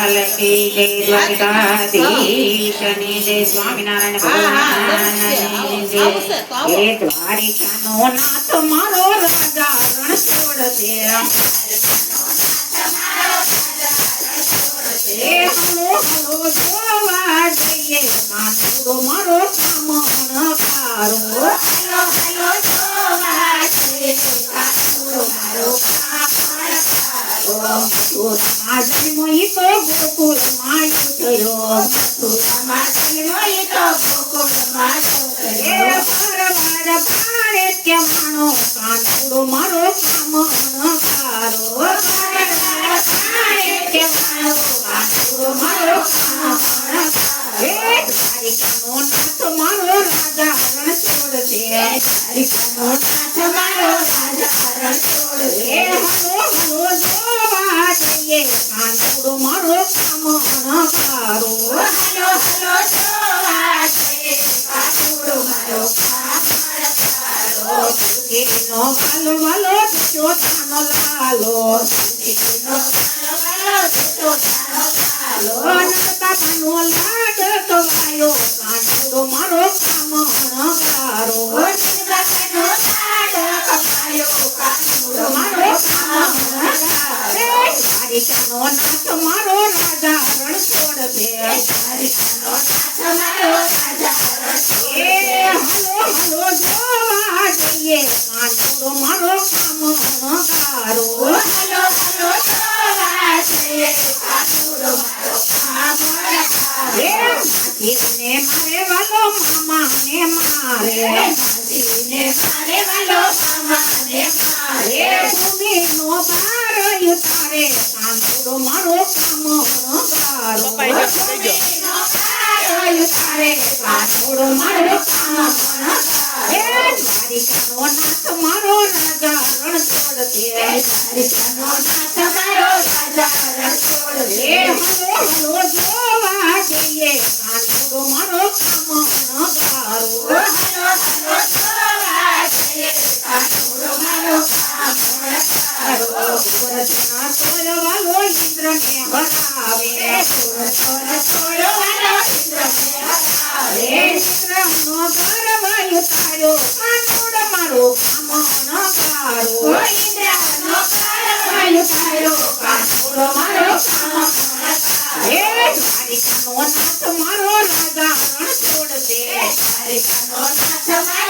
કી જય દ્વારકાધીશની જય સ્વામિનારાયણ ભગવાનની જય દ્વારિકાનો નાથ મારો રાજા રણછોડ છે હલો હલો જોવા જઈએ મારો કામણ કારો હલો હલો ઈ તો ગોકુળમાં ઉતર્યો મથુરામાં જન્મો ઈ તો ભાણે કે માણો કાંઠુડો મારો રાજા રણછોડ છે દ્વારિકાનો નાથ મારો રાજા રણછોડ છે હલો. જોવા જઈએ કાંઠુડો મારો કામણ કારો હલો હલો જોવા જઈએ કાંઠુડો મારો કામણ કારો દુખીનો વાલો વાલો ચોથાનો લાલો. દુખીનો વાલો વાલો ચોથાનો લાલો. નંદબાબાનો લાડ કવાયો કાંઠુડો મારો કામણ કારો નંદબાબાનો લાડ કવાયો કાંઠુડો મારો કામણ મારો રાજા રણછોડ છે મારો રાજા રણછોડ છે હલો હલો જોવા જઈએ કાંઠુડો મારો કામ કારો હલો હલો જોવા જઈએ કાંઠુડો મારો કામ કારો હે મારે વાલો મારે માધીને મારે વાલો મામાને મારે ભાર ઉતારે કાંઠુડો મારો કારો હે નાથ મારો રાજા રણછોડ છે. દ્વારિકાનો મારો રાજા રણછોડ છે દ્વારિકાનો નાથ મારો રાજા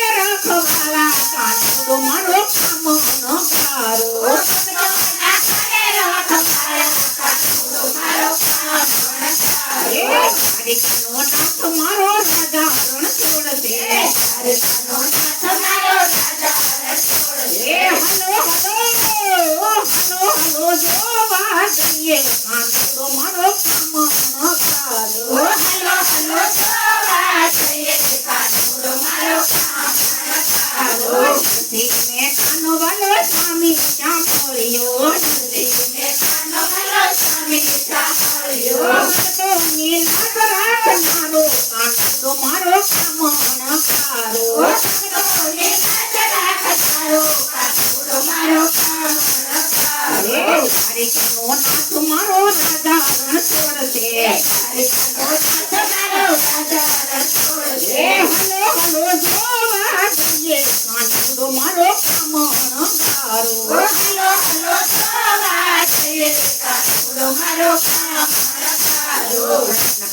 રખવાલા હે દ્વારિકાનો નાથ મારો રાજા રણછોડ છે દ્વારિકાનો નાથ મારો રાજા રણછોડ છે હલો હલો હલો હલો જોવા જઈએ કાંઠુડો મારો કામણ કારો હલો હલો જોવા જઈએ કાંઠુડો મારો કામણ કારો ધીમે કાનો વાલો સ્વામી શ્યામ મળ્યો કારો નાથ મારો રાજા રણછોડ છે દ્વારિકાનો નાથ મારો રાજા રણછોડ છે હલો હલો જોવા જઈએ. કાંઠુડો મારો કામણ કારો હલો હલો જોવા જઈએ. કાંઠુડો મારો કામણ કારો કૃષ્ણ